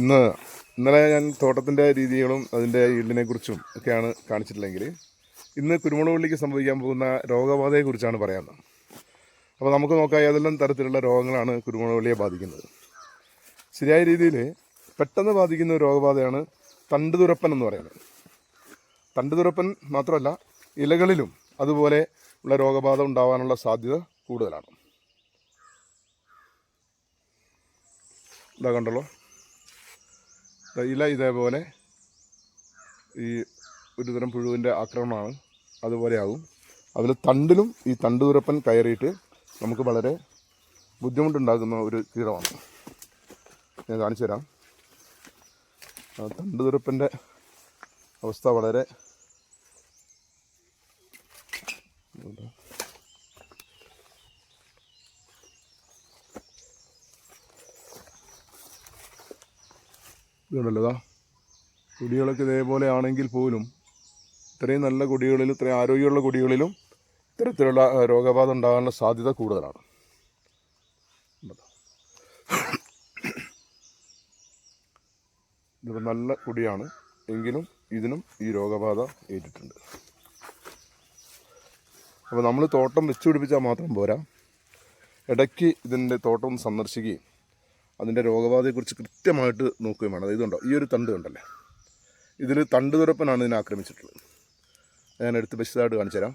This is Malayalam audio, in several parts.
ഇന്ന് ഇന്നലെ ഞാൻ തോട്ടത്തിന്റെ രീതികളും അതിന്റെ ഈൽഡിനെ കുറിച്ചും ഒക്കെയാണ് കാണിച്ചിട്ടില്ലെങ്കിൽ ഇന്ന് കുരുമുളക് കുരുമുളകുള്ളിക്ക് സംഭവിക്കാൻ പോകുന്ന രോഗബാധയെക്കുറിച്ചാണ് പറയാവുന്നത് അപ്പോൾ നമുക്ക് നോക്കാം ഏതെല്ലാം തരത്തിലുള്ള രോഗങ്ങളാണ് കുരുമുളക് വള്ളിയെ ബാധിക്കുന്നത്. ശരിയായ രീതിയിൽ പെട്ടെന്ന് ബാധിക്കുന്ന ഒരു രോഗബാധയാണ് തണ്ടുതുരപ്പൻ എന്ന് പറയുന്നത്. തണ്ട് തണ്ടുതുരപ്പൻ മാത്രമല്ല ഇലകളിലും അതുപോലെ ഉള്ള രോഗബാധ ഉണ്ടാവാനുള്ള സാധ്യത കൂടുതലാണ്. ഇതാ കണ്ടല്ലോ. ഇല ഇതേപോലെ ഈ ഒരുതരം പുഴുവിന്റെ ആക്രമണമാണ്. അതുപോലെ ആകും അതിൽ തണ്ടിലും ഈ തണ്ടുതുരപ്പൻ കയറിയിട്ട് നമുക്ക് വളരെ ബുദ്ധിമുട്ടുണ്ടാക്കുന്ന ഒരു കീടമാണ്. ഞാൻ കാണിച്ചു തരാം തണ്ടുതുരപ്പന്റെ അവസ്ഥ വളരെ ഇതുണ്ടല്ലോ ഇതാ കൊടികളൊക്കെ ഇതേപോലെ ആണെങ്കിൽ പോലും ഇത്രയും നല്ല കൊടികളിലും ഇത്രയും ആരോഗ്യമുള്ള കൊടികളിലും ഇത്തരത്തിലുള്ള രോഗബാധ ഉണ്ടാകാനുള്ള സാധ്യത കൂടുതലാണ്. ഇത് നല്ല കൊടിയാണ്. എങ്കിലും ഇതിനും ഈ രോഗബാധ ഏറ്റിട്ടുണ്ട്. അപ്പോൾ നമ്മൾ തോട്ടം വെച്ച് പിടിപ്പിച്ചാൽ മാത്രം പോരാ. ഇടയ്ക്ക് ഇതിന്റെ തോട്ടം സന്ദർശിക്കുകയും അതിന്റെ രോഗബാധയെക്കുറിച്ച് കൃത്യമായിട്ട് നോക്കുകയും വേണം ഇതുണ്ടോ? ഈ ഒരു തണ്ട് കണ്ടല്ലേ? ഇതിൽ തണ്ട് തുരപ്പനാണ് ഇതിനെ ആക്രമിച്ചിട്ടുള്ളത്. ഞാൻ എടുത്ത് വിശദമായിട്ട് കാണിച്ചു തരാം.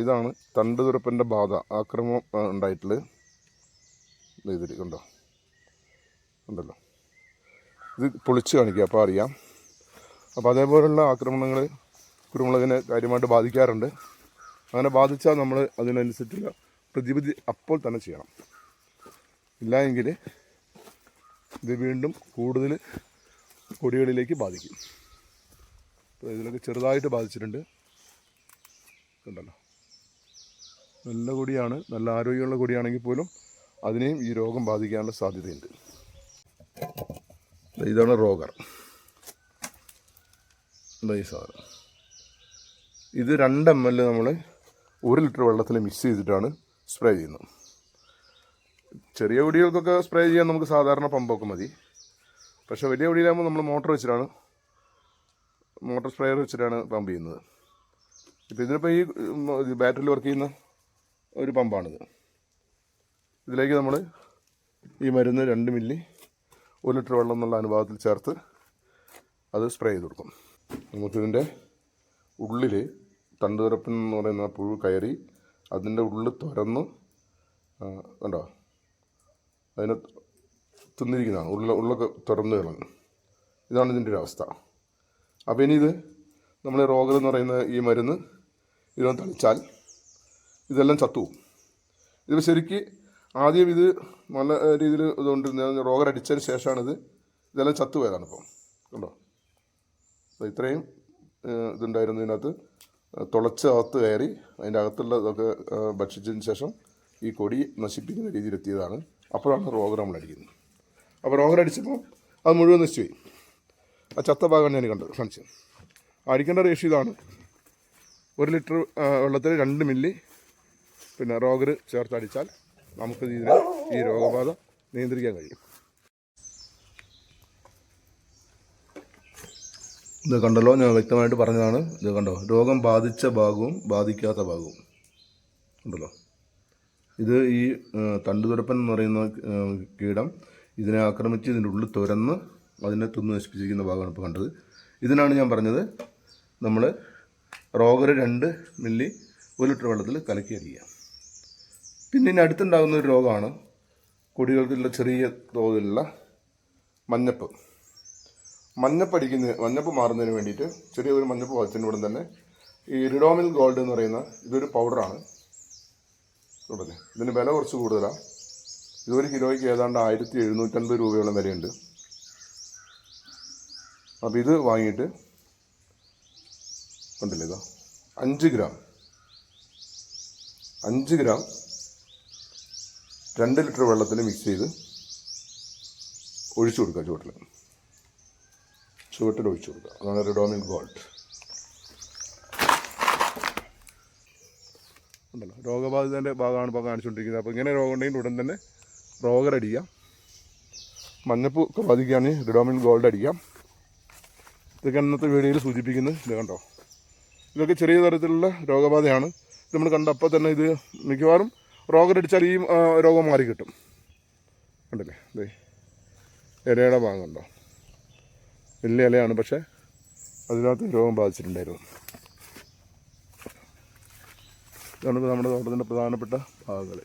ഇതാണ് തണ്ട് തുരപ്പന്റെ ബാധ ആക്രമണം ഉണ്ടായിട്ടുള്ളത് ഇതിൽ കണ്ടോ? ഉണ്ടല്ലോ. ഇത് പൊളിച്ച് കാണിക്കുക അപ്പോൾ അറിയാം. അപ്പോൾ അതേപോലുള്ള ആക്രമണങ്ങൾ കുരുമുളകിനെ കാര്യമായിട്ട് ബാധിക്കാറുണ്ട്. അങ്ങനെ ബാധിച്ചാൽ നമ്മൾ അതിനനുസരിച്ചുള്ള പ്രതിവിധി അപ്പോൾ തന്നെ ചെയ്യണം. ഇല്ല എങ്കിൽ ഇത് വീണ്ടും കൂടുതൽ കൊടികളിലേക്ക് ബാധിക്കും. അപ്പോൾ ഇതിലൊക്കെ ചെറുതായിട്ട് ബാധിച്ചിട്ടുണ്ട്. കണ്ടല്ലോ? നല്ല കൊടിയാണ് നല്ല ആരോഗ്യമുള്ള കൊടിയാണെങ്കിൽ പോലും അതിനെയും ഈ രോഗം ബാധിക്കാനുള്ള സാധ്യതയുണ്ട്. ഇതാണ് റോഗർ. ഈ സാധനം. ഇത് രണ്ട് എം എൽ നമ്മൾ ഒരു ലിറ്റർ വെള്ളത്തിൽ മിക്സ് ചെയ്തിട്ടാണ് സ്പ്രേ ചെയ്യുന്നത്. ചെറിയ ഒടികൾക്കൊക്കെ സ്പ്രേ ചെയ്യാൻ നമുക്ക് സാധാരണ പമ്പൊക്കെ മതി. പക്ഷേ വലിയ ഒടിയിലാകുമ്പോൾ നമ്മൾ മോട്ടർ വെച്ചിട്ടാണ് മോട്ടർ സ്പ്രേയർ വെച്ചിട്ടാണ് പമ്പ് ചെയ്യുന്നത്. ഇപ്പോൾ ഇതിനിപ്പോൾ ഈ ബാറ്ററിയിൽ വർക്ക് ചെയ്യുന്ന ഒരു പമ്പാണിത്. ഇതിലേക്ക് നമ്മൾ ഈ മരുന്ന് രണ്ട് മില്ലി ഒരു ലിറ്റർ വെള്ളം എന്നുള്ള അനുപാതത്തിൽ ചേർത്ത് അത് സ്പ്രേ ചെയ്ത് കൊടുക്കും. നമുക്കിതിന്റെ ഉള്ളിൽ തണ്ടുതുരപ്പൻ എന്ന് പറയുന്ന പുഴു കയറി അതിന്റെ ഉള്ളിൽ തുറന്ന് കണ്ടോ? അതിനെ തിന്നിരിക്കുന്നതാണ്. ഉള്ള ഉള്ളൊക്കെ തുറന്നു കളഞ്ഞു ഇതാണ് ഇതിന്റെ ഒരു അവസ്ഥ. അപ്പോൾ ഇനി ഇത് നമ്മൾ റോഗർ എന്ന് പറയുന്ന ഈ മരുന്ന് ഇതൊന്ന് തളിച്ചാൽ ഇതെല്ലാം ചത്തുപോകും. ഇത് ശരിക്ക് ആദ്യം ഇത് നല്ല രീതിയിൽ ഇതുകൊണ്ട് റോഗർ അടിച്ചതിന് ശേഷമാണിത്. ഇതെല്ലാം ചത്തുപോയതാണ് ഇപ്പോൾ കണ്ടോ? അപ്പോൾ ഇത്രയും ഇതുണ്ടായിരുന്നു ഇതിനകത്ത്. തുളച്ച് അകത്ത് കയറി അതിന്റെ അകത്തുള്ളതൊക്കെ ഭക്ഷിച്ചതിന് ശേഷം ഈ കൊടി നശിപ്പിക്കുന്ന രീതിയിൽ എത്തിയതാണ് അപ്പോഴാണ് റോഗർ നമ്മൾ അടിക്കുന്നത് അപ്പോൾ റോഗർ അടിച്ചപ്പോൾ അത് മുഴുവൻ നശിച്ചുപോയി. ആ ചത്ത ഭാഗമാണ് ഞാൻ കണ്ടത് കാണിച്ചത് അടിക്കേണ്ട റേഷ്യോ ഇതാണ്. ഒരു ലിറ്റർ വെള്ളത്തിൽ രണ്ട് മില്ലി പിന്നെ റോഗർ ചേർത്തടിച്ചാൽ നമുക്ക് ഇതിനെ ഈ രോഗബാധ നിയന്ത്രിക്കാൻ കഴിയും. ഇത് കണ്ടല്ലോ ഞാൻ വ്യക്തമായിട്ട് പറഞ്ഞതാണ്. ഇത് കണ്ടോ രോഗം ബാധിച്ച ഭാഗവും ബാധിക്കാത്ത ഭാഗവും. ഉണ്ടല്ലോ ഇത് ഈ തണ്ടുതുരപ്പൻ എന്ന് പറയുന്ന കീടം ഇതിനെ ആക്രമിച്ച് ഇതിന്റെ ഉള്ളിൽ തുരന്ന് അതിനെ തിന്ന് നശിപ്പിച്ചിരിക്കുന്ന ഭാഗമാണ് ഇപ്പോൾ കണ്ടത്. ഇതിനാണ് ഞാൻ പറഞ്ഞത് നമ്മൾ റോഗർ രണ്ട് മില്ലി ഒരു ലിറ്റർ വെള്ളത്തിൽ കലക്കി അരിക്കുക പിന്നെ ഇനി അടുത്തുണ്ടാകുന്ന ഒരു രോഗമാണ് കൊടികൾക്കുള്ള ചെറിയ തോതിലുള്ള മഞ്ഞപ്പ്. മഞ്ഞപ്പ് അടിക്കുന്ന മഞ്ഞപ്പ് മാറുന്നതിന് വേണ്ടിയിട്ട് ചെറിയൊരു മഞ്ഞപ്പ് ബാധിച്ചതിന് ഉടൻ തന്നെ ഈ റിഡോമിൽ ഗോൾഡ് എന്ന് പറയുന്ന ഇതൊരു പൗഡറാണ് ഉടനെ ഇതിന് വില കുറച്ച് കൂടുതലാണ് ഇതൊരു കിലോയ്ക്ക് ഏതാണ്ട് ആയിരത്തി എഴുന്നൂറ്റൻപത് രൂപയോളം വിലയുണ്ട്. അപ്പോൾ ഇത് വാങ്ങിയിട്ട് കണ്ടില്ലേ ഇതാ? അഞ്ച് ഗ്രാം. അഞ്ച് ഗ്രാം രണ്ട് ലിറ്റർ വെള്ളത്തിൽ മിക്സ് ചെയ്ത് ഒഴിച്ചു കൊടുക്കുക ചുവട്ടിൽ ചുവട്ടിൽ ഒഴിച്ചു കൊടുക്കുക. അതാണ് റിഡോമിൻ ഗോൾഡ് ഉണ്ടല്ലോ. രോഗബാധിതന്റെ ഭാഗമാണ് ഇപ്പോൾ കാണിച്ചുകൊണ്ടിരിക്കുന്നത്. അപ്പോൾ ഇങ്ങനെ രോഗം ഉണ്ടെങ്കിൽ ഉടൻ തന്നെ റോഗർ അടിക്കാം. മഞ്ഞപ്പൂ ഒക്കെ ബാധിക്കുകയാണെങ്കിൽ റിഡോമിൻ ഗോൾഡ് അടിക്കാം. ഇതൊക്കെ ഇന്നത്തെ വീഡിയോയിൽ സൂചിപ്പിക്കുന്നത്. ഇത് കണ്ടോ? ഇതൊക്കെ ചെറിയ തരത്തിലുള്ള രോഗബാധയാണ്. ഇത് നമ്മൾ കണ്ടപ്പോൾ തന്നെ ഇത് മിക്കവാറും റോഗർ അടിച്ചാൽ ഈ രോഗം മാറി കിട്ടും കണ്ടില്ലേ? ദേ ഇലയുടെ ഭാഗം കണ്ടോ? വലിയ ഇലയാണ് പക്ഷേ അതിനകത്ത് രോഗം ബാധിച്ചിട്ടുണ്ടായിരുന്നു. ഇതാണ് നമ്മുടെ തോട്ടത്തിന്റെ പ്രധാനപ്പെട്ട ഭാഗങ്ങൾ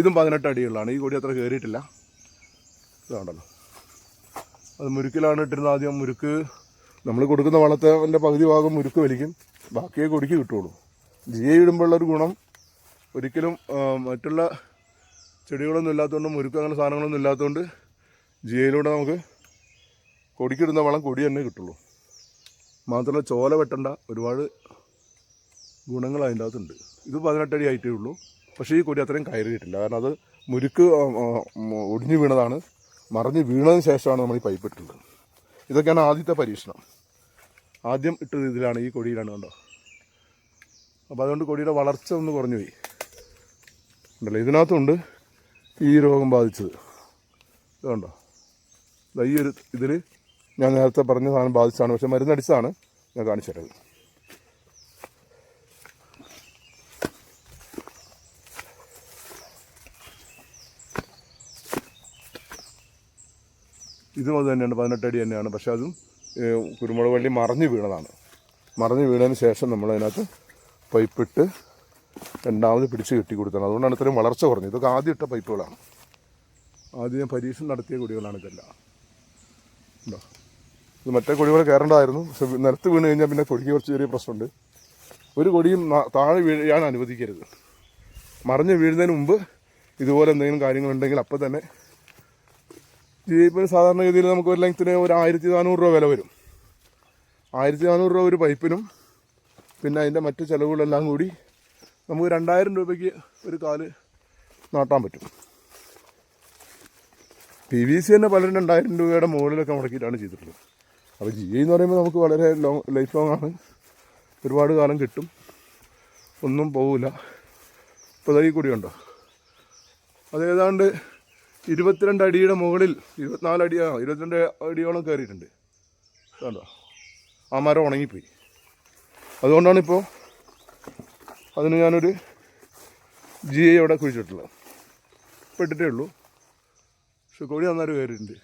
ഇതും പതിനെട്ട് അടികളിലാണ്. ഈ കൊടി അത്ര കയറിയിട്ടില്ല. ഇതാണല്ലോ. അത് മുരുക്കിലാണ് ഇട്ടിരുന്നത്. ആദ്യം മുരുക്ക് നമ്മൾ കൊടുക്കുന്ന വളത്തിന്റെ പകുതി ഭാഗം മുരുക്ക് വലിക്കും. ബാക്കിയെ കൊടിക്ക് കിട്ടുള്ളൂ ജിയെ ഇടുമ്പോഴുള്ളൊരു ഗുണം ഒരിക്കലും മറ്റുള്ള ചെടികളൊന്നും ഇല്ലാത്തതുകൊണ്ട് മുരുക്ക് അങ്ങനെ സാധനങ്ങളൊന്നും ഇല്ലാത്തതുകൊണ്ട് ജിയയിലൂടെ നമുക്ക് കൊടിക്കിടുന്ന വളം കൊടി തന്നെ കിട്ടുള്ളൂ. മാത്രമല്ല ചോല വെട്ടണ്ട ഒരുപാട് ഗുണങ്ങൾ അതിന്റെ അകത്തുണ്ട്. ഇത് പതിനെട്ടടി ആയിട്ടേ ഉള്ളൂ. പക്ഷേ ഈ കൊടി അത്രയും കയറിയിട്ടില്ല കാരണം അത് മുരുക്ക് ഒടിഞ്ഞു വീണതാണ്. മറിഞ്ഞ് വീണതിന് ശേഷമാണ് നമ്മൾ ഈ പൈപ്പ് ഇട്ടിട്ടുള്ളത് ഇതൊക്കെയാണ് ആദ്യത്തെ പരീക്ഷണം. ആദ്യം ഇട്ട രീതിയിലാണ് ഈ കൊടിയിലാണ് കണ്ടോ? അപ്പോൾ അതുകൊണ്ട് കൊടിയുടെ വളർച്ച ഒന്ന് കുറഞ്ഞു പോയി. ഉണ്ടല്ലോ ഇതിനകത്തുണ്ട് ഈ രോഗം ബാധിച്ചത്. ഇതുണ്ടോ? ഈ ഒരു ഇതിൽ ഞാൻ നേരത്തെ പറഞ്ഞ സാധനം ബാധിച്ചതാണ്. പക്ഷെ മരുന്നടിച്ചതാണ് ഞാൻ കാണിച്ചു തരുന്നത് ഇതും അത് തന്നെയാണ്. പതിനെട്ടടി തന്നെയാണ്. പക്ഷെ അതും കുരുമുളക് വള്ളി മറിഞ്ഞ് വീണതാണ്. മറിഞ്ഞ് വീണതിന് ശേഷം നമ്മൾ അതിനകത്ത് പൈപ്പിട്ട് രണ്ടാമത് പിടിച്ച് കെട്ടി കൊടുത്തതാണ് അതുകൊണ്ടാണ് ഇത്രയും വളർച്ച കുറഞ്ഞത്. ഇതൊക്കെ ആദ്യം ഇട്ട പൈപ്പുകളാണ്. ആദ്യം പരീക്ഷണം നടത്തിയ കുടികളാണ് ഇതെല്ലാം. ഉണ്ടോ? ഇത് മറ്റേ കൊടികൾ കയറേണ്ടതായിരുന്നു. പക്ഷെ നിലത്ത് വീണ് കഴിഞ്ഞാൽ പിന്നെ കൊടിക്ക് കുറച്ച് ചെറിയ പ്രശ്നമുണ്ട്. ഒരു കൊടിയും താഴെ വീഴാൻ അനുവദിക്കരുത്. മറിഞ്ഞ് വീഴുന്നതിന് മുമ്പ് ഇതുപോലെ എന്തെങ്കിലും കാര്യങ്ങളുണ്ടെങ്കിൽ അപ്പം തന്നെ ഇപ്പോൾ സാധാരണഗതിയിൽ നമുക്ക് ഒരു ലെങ്ത്തിന് ഒരു ആയിരത്തി നാനൂറ് രൂപ വില വരും. ആയിരത്തി നാനൂറ് രൂപ ഒരു പൈപ്പിനും പിന്നെ അതിന്റെ മറ്റ് ചിലവുകളെല്ലാം കൂടി നമുക്ക് രണ്ടായിരം രൂപയ്ക്ക് ഒരു കാൽ നാട്ടാൻ പറ്റും. പി വി സി തന്നെ പലരും രണ്ടായിരം രൂപയുടെ മുകളിലൊക്കെ മുടക്കിയിട്ടാണ് ചെയ്തിട്ടുള്ളത്. അപ്പോൾ ജി എന്ന് പറയുമ്പോൾ നമുക്ക് വളരെ ലോങ് ലൈഫ് ലോങ് ആണ്. ഒരുപാട് കാലം കിട്ടും. ഒന്നും പോവില്ല ഇപ്പോൾ ഈ കൂടി ഉണ്ടോ അതേതാണ്ട് ഇരുപത്തിരണ്ട് അടിയുടെ മുകളിൽ ഇരുപത്തിനാല് അടി ആ ഇരുപത്തിരണ്ട് അടിയോളം കയറിയിട്ടുണ്ട് കണ്ടോ? ആ മരം ഉണങ്ങിപ്പോയി. അതുകൊണ്ടാണ് ഇപ്പോൾ അതിന് ഞാനൊരു ജി ഐ അവിടെ കുഴിച്ചിട്ടുള്ളത്. പെട്ടിട്ടേ ഉള്ളൂ. പക്ഷെ കോഴി നന്നായിട്ട് കയറിയിട്ടുണ്ട്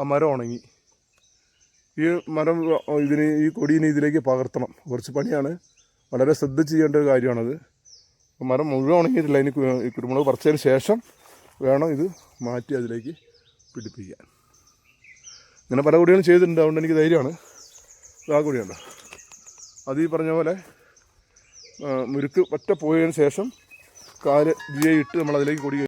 ആ മരം ഉണങ്ങി. ഈ മരം ഇതിന് ഈ കൊടിയിനെ ഇതിലേക്ക് പകർത്തണം. കുറച്ച് പണിയാണ്. വളരെ ശ്രദ്ധിച്ച് ചെയ്യേണ്ട ഒരു കാര്യമാണത്. മരം മുഴുവൻ ഉണങ്ങിയിട്ടില്ല. ഇനി കുരുമുളക് പറിച്ചതിന് ശേഷം വേണം ഇത് മാറ്റി അതിലേക്ക് പിടിപ്പിക്കാൻ. ഇങ്ങനെ പല കൊടികളും ചെയ്തിട്ടുണ്ട്. അതുകൊണ്ട് എനിക്ക് ധൈര്യമാണ്. ആ കൊടിയുണ്ട്. അത് ഈ പറഞ്ഞ പോലെ മുരുക്ക് ഒറ്റ പോയതിന് ശേഷം കാൽ ജിയെ ഇട്ട് നമ്മളതിലേക്ക് കൊടി